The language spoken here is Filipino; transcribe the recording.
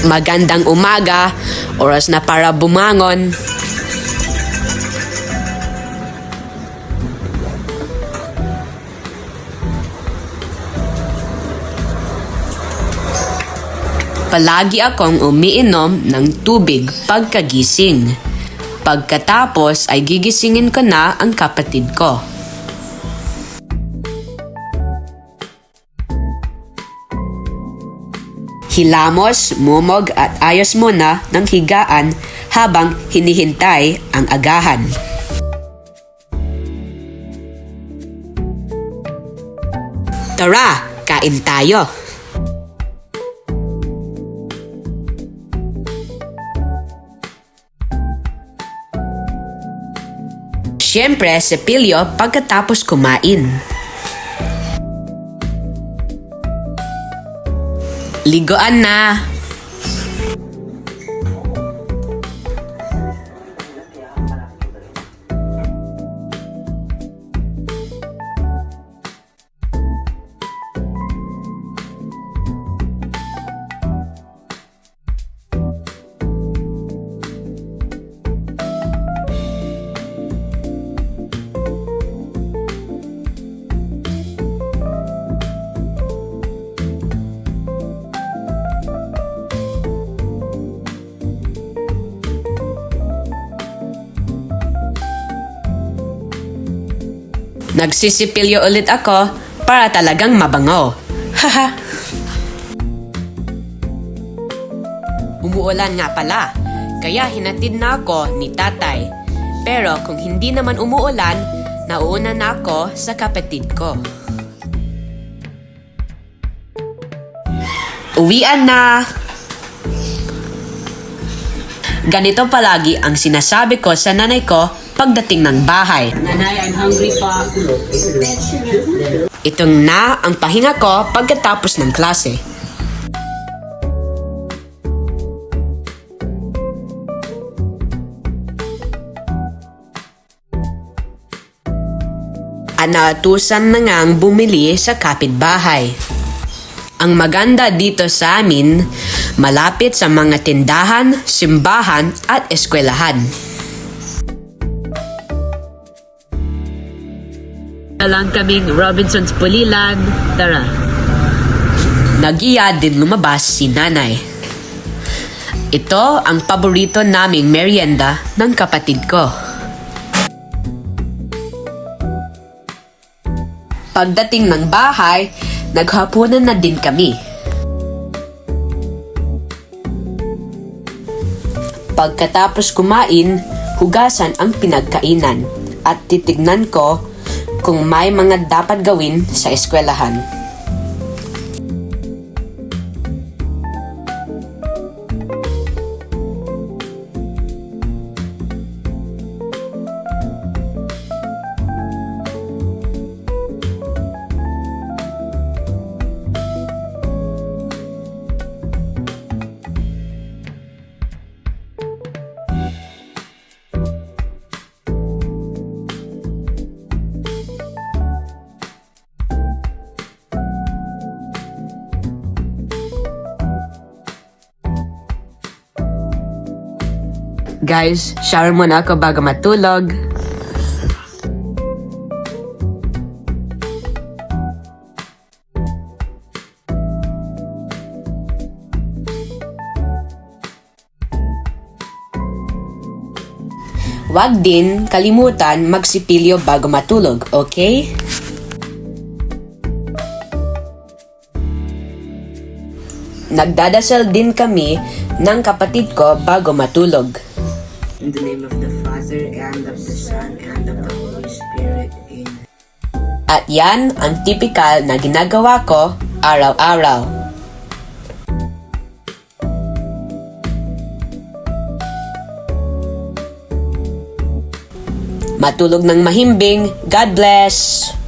Magandang umaga, oras na para bumangon. Palagi akong umiinom ng tubig pagkagising. Pagkatapos ay gigisingin ko na ang kapatid ko. Hilamos, mumog at ayos muna ng higaan habang hinihintay ang agahan. Tara, kain tayo. Siyempre, sepilyo pagkatapos kumain. Ligoan na. Nagsisipilyo ulit ako para talagang mabango. Haha. Umuulan nga pala, kaya hinatid na ako ni tatay. Pero kung hindi naman umuulan, nauna na ako sa kapatid ko. Uwian na! Ganito palagi ang sinasabi ko sa nanay ko pagdating ng bahay. Nanay, I'm hungry pa. Itong na ang pahinga ko pagkatapos ng klase. Anatusan na ngang bumili sa kapitbahay. Ang maganda dito sa amin, malapit sa mga tindahan, simbahan at eskwelahan. Lang kaming Robinson's Pulilan. Tara. Nagiya din lumabas si nanay. Ito ang paborito naming merienda ng kapatid ko. Pagdating ng bahay, naghapunan na din kami. Pagkatapos kumain, hugasan ang pinagkainan at titignan ko kung may mga dapat gawin sa eskwelahan. Guys, shower muna ako bago matulog. Huwag din kalimutan magsipilyo bago matulog, okay? Nagdadasal din kami ng kapatid ko bago matulog. In the name of the Father, and of the Son, and of the Holy Spirit. Amen. At yan ang typical na ginagawa ko araw-araw. Matulog ng mahimbing. God bless!